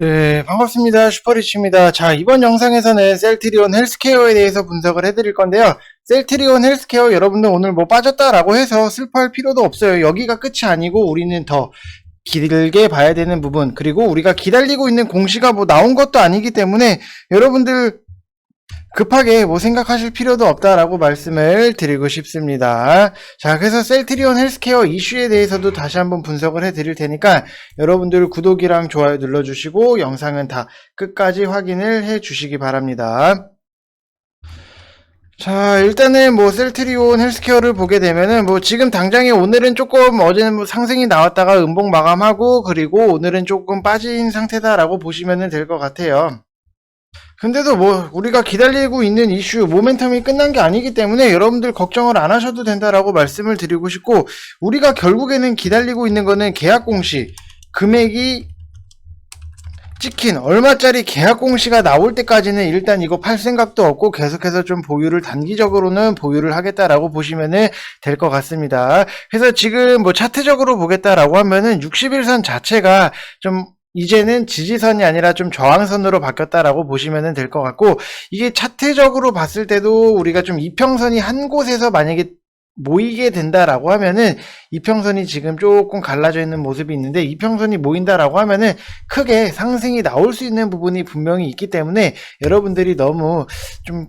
네, 반갑습니다. 슈퍼리치입니다. 자, 이번 영상에서는 셀트리온 헬스케어에 대해서 분석을 해드릴 건데요. 셀트리온 헬스케어 여러분들 오늘 뭐 빠졌다라고 해서 슬퍼할 필요도 없어요. 여기가 끝이 아니고 우리는 더 길게 봐야 되는 부분, 그리고 우리가 기다리고 있는 공시가 뭐 나온 것도 아니기 때문에 여러분들 급하게 뭐 생각하실 필요도 없다라고 말씀을 드리고 싶습니다. 자, 그래서 셀트리온 헬스케어 이슈에 대해서도 다시 한번 분석을 해 드릴 테니까 여러분들 구독이랑 좋아요 눌러주시고 영상은 다 끝까지 확인을 해 주시기 바랍니다. 자, 일단은 뭐 셀트리온 헬스케어를 보게 되면은 뭐 지금 당장에 오늘은 조금 어제는 뭐 상승이 나왔다가 음봉 마감하고 그리고 오늘은 조금 빠진 상태다라고 보시면 될 것 같아요. 근데도 뭐 우리가 기다리고 있는 이슈 모멘텀이 끝난 게 아니기 때문에 여러분들 걱정을 안 하셔도 된다라고 말씀을 드리고 싶고 우리가 결국에는 기다리고 있는 거는 계약 공시 금액이 찍힌 얼마짜리 계약 공시가 나올 때까지는 일단 이거 팔 생각도 없고 계속해서 좀 보유를 단기적으로는 보유를 하겠다라고 보시면은 될 것 같습니다. 그래서 지금 뭐 차트적으로 보겠다라고 하면은 60일선 자체가 좀 이제는 지지선이 아니라 좀 저항선으로 바뀌었다라고 보시면 될 것 같고 이게 차트적으로 봤을 때도 우리가 좀 이평선이 한 곳에서 만약에 모이게 된다라고 하면은 이평선이 지금 조금 갈라져 있는 모습이 있는데 이평선이 모인다라고 하면은 크게 상승이 나올 수 있는 부분이 분명히 있기 때문에 여러분들이 너무 좀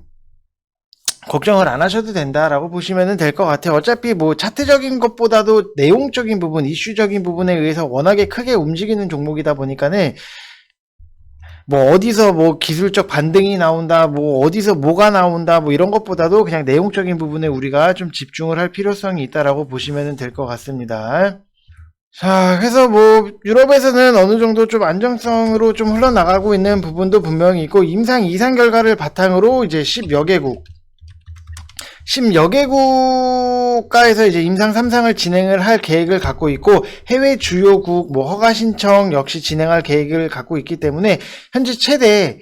걱정을 안 하셔도 된다라고 보시면 될 것 같아요. 어차피 뭐 차트적인 것보다도 내용적인 부분, 이슈적인 부분에 의해서 워낙에 크게 움직이는 종목이다 보니까는 뭐 어디서 뭐 기술적 반등이 나온다, 뭐 어디서 뭐가 나온다, 뭐 이런 것보다도 그냥 내용적인 부분에 우리가 좀 집중을 할 필요성이 있다라고 보시면 될 것 같습니다. 자, 그래서 뭐 유럽에서는 어느 정도 좀 안정성으로 좀 흘러나가고 있는 부분도 분명히 있고 임상 이상 결과를 바탕으로 이제 10여 개국 10여 개국가에서 이제 임상 3상을 진행을 할 계획을 갖고 있고 해외 주요국 뭐 허가 신청 역시 진행할 계획을 갖고 있기 때문에 현재 최대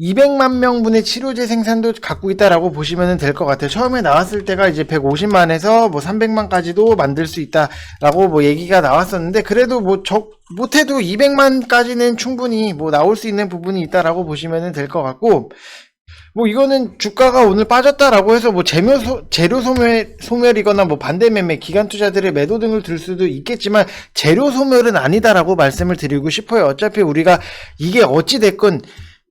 200만 명분의 치료제 생산도 갖고 있다라고 보시면 될 것 같아요. 처음에 나왔을 때가 이제 150만에서 뭐 300만까지도 만들 수 있다라고 뭐 얘기가 나왔었는데 그래도 뭐 적, 못해도 200만까지는 충분히 뭐 나올 수 있는 부분이 있다라고 보시면 될 것 같고 뭐 이거는 주가가 오늘 빠졌다라고 해서 뭐 재료 소, 재료 소멸 소멸이거나 뭐 반대 매매 기관 투자들의 매도 등을 들 수도 있겠지만 재료 소멸은 아니다라고 말씀을 드리고 싶어요. 어차피 우리가 이게 어찌 됐건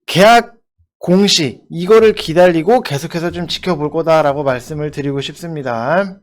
계약 공시 이거를 기다리고 계속해서 좀 지켜볼 거다라고 말씀을 드리고 싶습니다.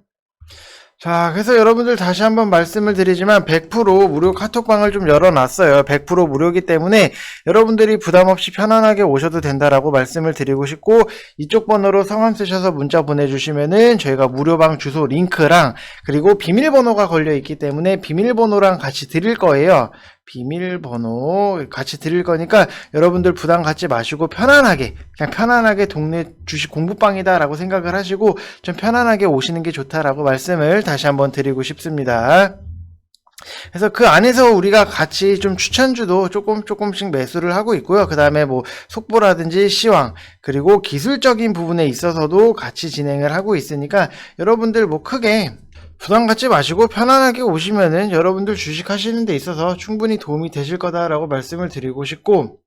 자, 그래서 여러분들 다시 한번 말씀을 드리지만 100% 무료 카톡방을 좀 열어놨어요. 100% 무료기 때문에 여러분들이 부담 없이 편안하게 오셔도 된다라고 말씀을 드리고 싶고 이쪽 번호로 성함 쓰셔서 문자 보내주시면은 저희가 무료방 주소 링크랑 그리고 비밀번호가 걸려 있기 때문에 비밀번호랑 같이 드릴 거예요. 비밀번호 같이 드릴 거니까 여러분들 부담 갖지 마시고 편안하게 그냥 편안하게 동네 주식 공부방이다 라고 생각을 하시고 좀 편안하게 오시는 게 좋다라고 말씀을 다시 한번 드리고 싶습니다. 그래서 그 안에서 우리가 같이 좀 추천주도 조금 조금씩 매수를 하고 있고요. 그 다음에 뭐 속보라든지 시황 그리고 기술적인 부분에 있어서도 같이 진행을 하고 있으니까 여러분들 뭐 크게 부담 갖지 마시고 편안하게 오시면은 여러분들 주식 하시는 데 있어서 충분히 도움이 되실 거다라고 말씀을 드리고 싶고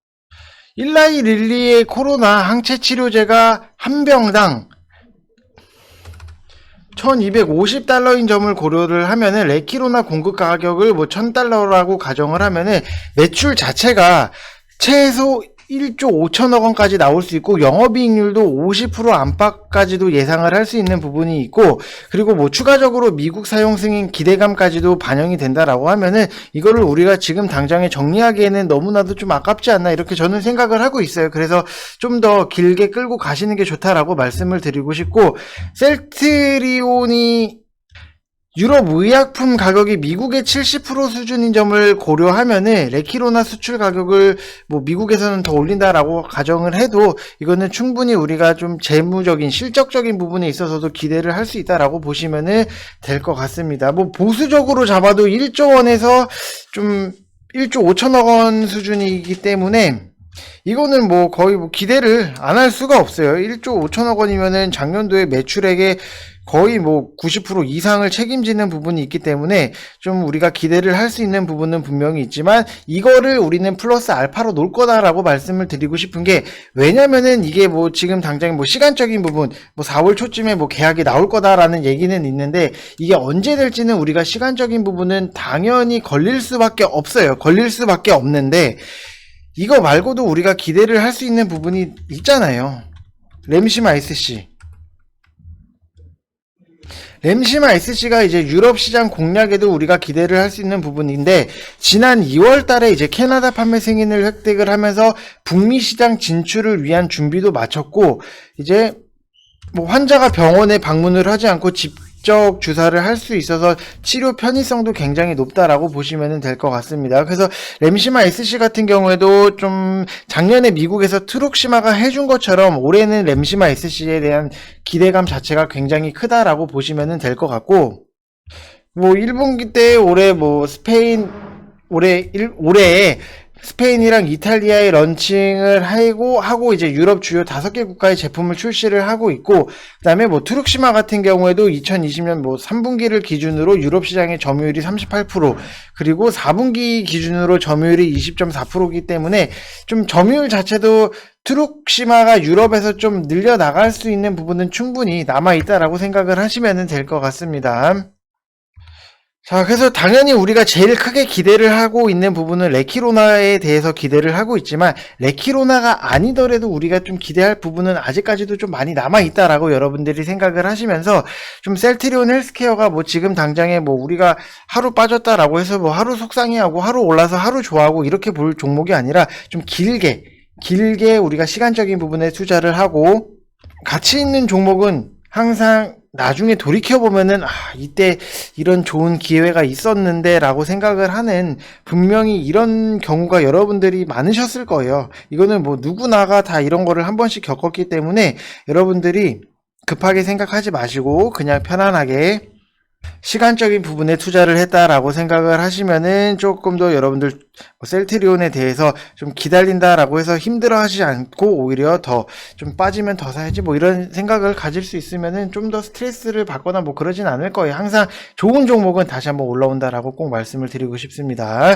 1나이1 2의 코로나 항체 치료제가 한 병당 1250달러인 점을 고려를 하면은 레키로나 공급 가격을 뭐 1000달러라고 가정을 하면은 매출 자체가 최소 1조 5천억 원까지 나올 수 있고 영업이익률도 50% 안팎까지도 예상을 할 수 있는 부분이 있고 그리고 뭐 추가적으로 미국 사용 승인 기대감까지도 반영이 된다라고 하면은 이거를 우리가 지금 당장에 정리하기에는 너무나도 좀 아깝지 않나 이렇게 저는 생각을 하고 있어요. 그래서 좀 더 길게 끌고 가시는 게 좋다라고 말씀을 드리고 싶고 셀트리온이 유럽 의약품 가격이 미국의 70% 수준인 점을 고려하면은 레키로나 수출 가격을 뭐 미국에서는 더 올린다라고 가정을 해도 이거는 충분히 우리가 좀 재무적인 실적적인 부분에 있어서도 기대를 할 수 있다라고 보시면은 될 것 같습니다. 뭐 보수적으로 잡아도 1조 원에서 좀 1조 5천억 원 수준이기 때문에 이거는 뭐 거의 뭐 기대를 안 할 수가 없어요. 1조 5천억 원이면은 작년도에 매출액의 거의 뭐 90% 이상을 책임지는 부분이 있기 때문에 좀 우리가 기대를 할 수 있는 부분은 분명히 있지만 이거를 우리는 플러스 알파로 놓을 거다라고 말씀을 드리고 싶은 게 왜냐면은 이게 뭐 지금 당장 뭐 시간적인 부분 뭐 4월 초쯤에 뭐 계약이 나올 거다라는 얘기는 있는데 이게 언제 될지는 우리가 시간적인 부분은 당연히 걸릴 수밖에 없어요. 걸릴 수밖에 없는데 이거 말고도 우리가 기대를 할 수 있는 부분이 있잖아요. 램시마 SC. 램시마 SC가 이제 유럽 시장 공략에도 우리가 기대를 할 수 있는 부분인데 지난 2월 달에 이제 캐나다 판매 승인을 획득을 하면서 북미 시장 진출을 위한 준비도 마쳤고 이제 뭐 환자가 병원에 방문을 하지 않고 직 접 주사를 할 수 있어서 치료 편의성도 굉장히 높다라고 보시면 될 것 같습니다. 그래서 램시마 SC 같은 경우에도 좀 작년에 미국에서 트룩시마가 해준 것처럼 올해는 램시마 SC에 대한 기대감 자체가 굉장히 크다라고 보시면 될 것 같고 뭐 1분기 때 올해 뭐 스페인 올해 일, 올해에 스페인이랑 이탈리아에 런칭을 하고 하고 이제 유럽 주요 다섯 개 국가의 제품을 출시를 하고 있고 그다음에 뭐 트룩시마 같은 경우에도 2020년 뭐 3분기를 기준으로 유럽 시장의 점유율이 38% 그리고 4분기 기준으로 점유율이 20.4%이기 때문에 좀 점유율 자체도 트룩시마가 유럽에서 좀 늘려 나갈 수 있는 부분은 충분히 남아 있다라고 생각을 하시면 될 것 같습니다. 자, 그래서 당연히 우리가 제일 크게 기대를 하고 있는 부분은 레키로나에 대해서 기대를 하고 있지만 레키로나가 아니더라도 우리가 좀 기대할 부분은 아직까지도 좀 많이 남아 있다라고 여러분들이 생각을 하시면서 좀 셀트리온 헬스케어가 뭐 지금 당장에 뭐 우리가 하루 빠졌다라고 해서 뭐 하루 속상해하고 하루 올라서 하루 좋아하고 이렇게 볼 종목이 아니라 좀 길게 길게 우리가 시간적인 부분에 투자를 하고 가치 있는 종목은 항상 나중에 돌이켜보면은, 아, 이때 이런 좋은 기회가 있었는데, 라고 생각을 하는, 분명히 이런 경우가 여러분들이 많으셨을 거예요. 이거는 뭐 누구나가 다 이런 거를 한 번씩 겪었기 때문에, 여러분들이 급하게 생각하지 마시고, 그냥 편안하게, 시간적인 부분에 투자를 했다라고 생각을 하시면은 조금 더 여러분들 뭐 셀트리온에 대해서 좀 기다린다라고 해서 힘들어 하지 않고 오히려 더 좀 빠지면 더 사야지 뭐 이런 생각을 가질 수 있으면은 좀 더 스트레스를 받거나 뭐 그러진 않을 거예요. 항상 좋은 종목은 다시 한번 올라온다라고 꼭 말씀을 드리고 싶습니다.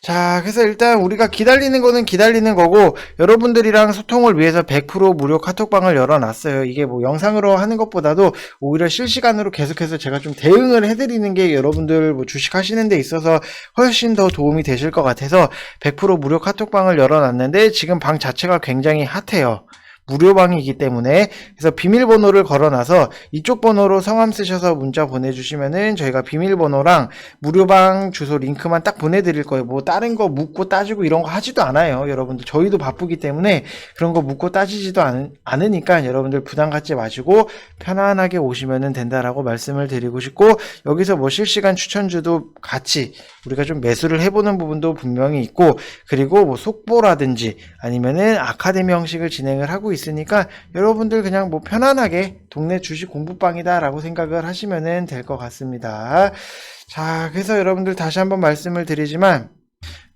자, 그래서 일단 우리가 기다리는 거는 기다리는 거고 여러분들이랑 소통을 위해서 100% 무료 카톡방을 열어놨어요. 이게 뭐 영상으로 하는 것보다도 오히려 실시간으로 계속해서 제가 좀 대응을 해드리는 게 여러분들 뭐 주식 하시는 데 있어서 훨씬 더 도움이 되실 것 같아서 100% 무료 카톡방을 열어놨는데 지금 방 자체가 굉장히 핫해요. 무료방이기 때문에 그래서 비밀번호를 걸어놔서 이쪽 번호로 성함 쓰셔서 문자 보내주시면은 저희가 비밀번호랑 무료방 주소 링크만 딱 보내드릴 거예요. 뭐 다른 거 묻고 따지고 이런 거 하지도 않아요. 여러분들 저희도 바쁘기 때문에 그런 거 묻고 따지지도 않, 않으니까 여러분들 부담 갖지 마시고 편안하게 오시면 된다라고 말씀을 드리고 싶고 여기서 뭐 실시간 추천주도 같이 우리가 좀 매수를 해보는 부분도 분명히 있고 그리고 뭐 속보라든지 아니면은 아카데미 형식을 진행을 하고 있으니까 여러분들 그냥 뭐 편안하게 동네 주식 공부방이다 라고 생각을 하시면 될 것 같습니다. 자, 그래서 여러분들 다시 한번 말씀을 드리지만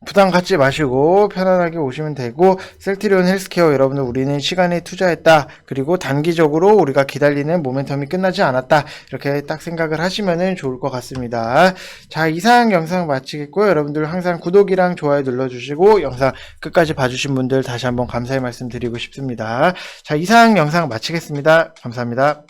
부담 갖지 마시고 편안하게 오시면 되고 셀트리온 헬스케어 여러분들 우리는 시간에 투자했다. 그리고 단기적으로 우리가 기다리는 모멘텀이 끝나지 않았다. 이렇게 딱 생각을 하시면 좋을 것 같습니다. 자 이상 영상 마치겠고요. 여러분들 항상 구독이랑 좋아요 눌러주시고 영상 끝까지 봐주신 분들 다시 한번 감사의 말씀 드리고 싶습니다. 자 이상 영상 마치겠습니다. 감사합니다